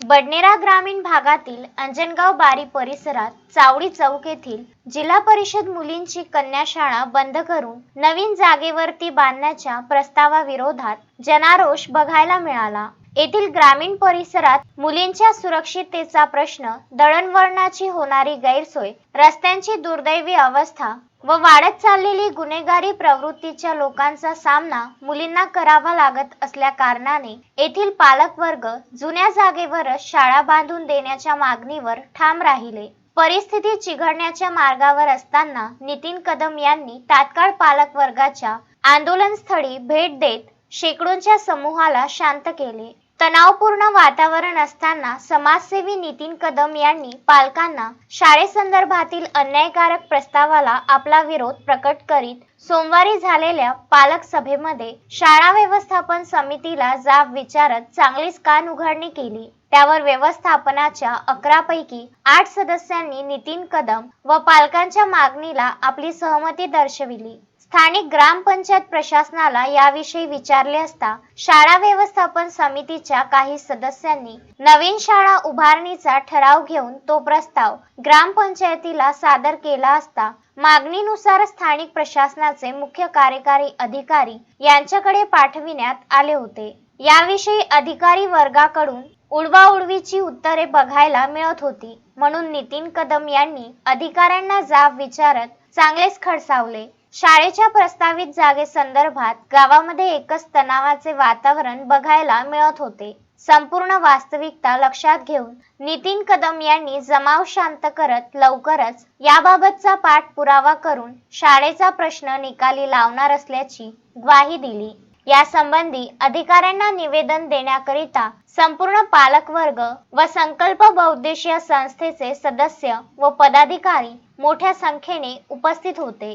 बडनेरा ग्रामीण भागातील अंजनगाव बारी परिसरात चावडी चौक येथील जिल्हा परिषद मुलींची कन्याशाळा बंद करून नवीन जागेवरती बांधण्याच्या प्रस्तावाविरोधात जनारोष बघायला मिळाला. येथील ग्रामीण परिसरात मुलींच्या सुरक्षिततेचा प्रश्न दळणवळणाची होणारी गैरसोय रस्त्यांची दुर्दैवी अवस्था व वाढत चाललेली गुन्हेगारी प्रवृत्तीच्या लोकांचा सामना मुलींना करावा लागत असल्या कारणाने येथील पालक वर्ग जुन्या जागेवरच शाळा बांधून देण्याच्या मागणीवर ठाम राहिले. परिस्थिती चिघळण्याच्या मार्गावर असताना नितीन कदम यांनी तात्काळ पालक वर्गाच्या आंदोलनस्थळी भेट देत शेकडोंच्या समूहाला शांत केले. तणावपूर्ण वातावरण असताना समाजसेवी नितीन कदम यांनी पालकांना शाळेसंदर्भातील अन्यायकारक प्रस्तावाला आपला विरोध प्रकट करीत सोमवारी झालेल्या पालक सभेमध्ये शाळा व्यवस्थापन समितीला जाब विचारत चांगलीच कान उघडणी केली. त्यावर व्यवस्थापनाच्या अकरा पैकी आठ सदस्यांनी नितीन कदम व पालकांच्या मागणीला आपली सहमती दर्शविली. स्थानिक ग्रामपंचायत प्रशासनाला याविषयी विचारले असता शाळा व्यवस्थापन समितीच्या काही सदस्यांनी नवीन शाळा उभारणीचा ठराव घेऊन तो प्रस्ताव ग्रामपंचायतीला सादर केला असता मागणीनुसार स्थानिक प्रशासनाचे मुख्य कार्यकारी अधिकारी यांच्याकडे पाठविण्यात आले होते. याविषयी अधिकारी वर्गाकडून उडवाउडवीची उत्तरे बघायला मिळत होती. म्हणून नितीन कदम यांनी अधिकाऱ्यांना जाब विचारत चांगलेच खडसावले. शाळेच्या प्रस्तावित जागेसंदर्भात गावामध्ये एकच तणावाचे वातावरण बघायला मिळत होते. संपूर्ण वास्तविकता लक्षात घेऊन नितीन कदम यांनी जमाव शांत करत लवकरच याबाबतचा पाठपुरावा करून शाळेचा प्रश्न निकाली लावणार असल्याची ग्वाही दिली. यासंबंधी अधिकाऱ्यांना निवेदन देण्याकरिता संपूर्ण पालकवर्ग व संकल्प बौद्देशीय संस्थेचे सदस्य व पदाधिकारी मोठ्या संख्येने उपस्थित होते.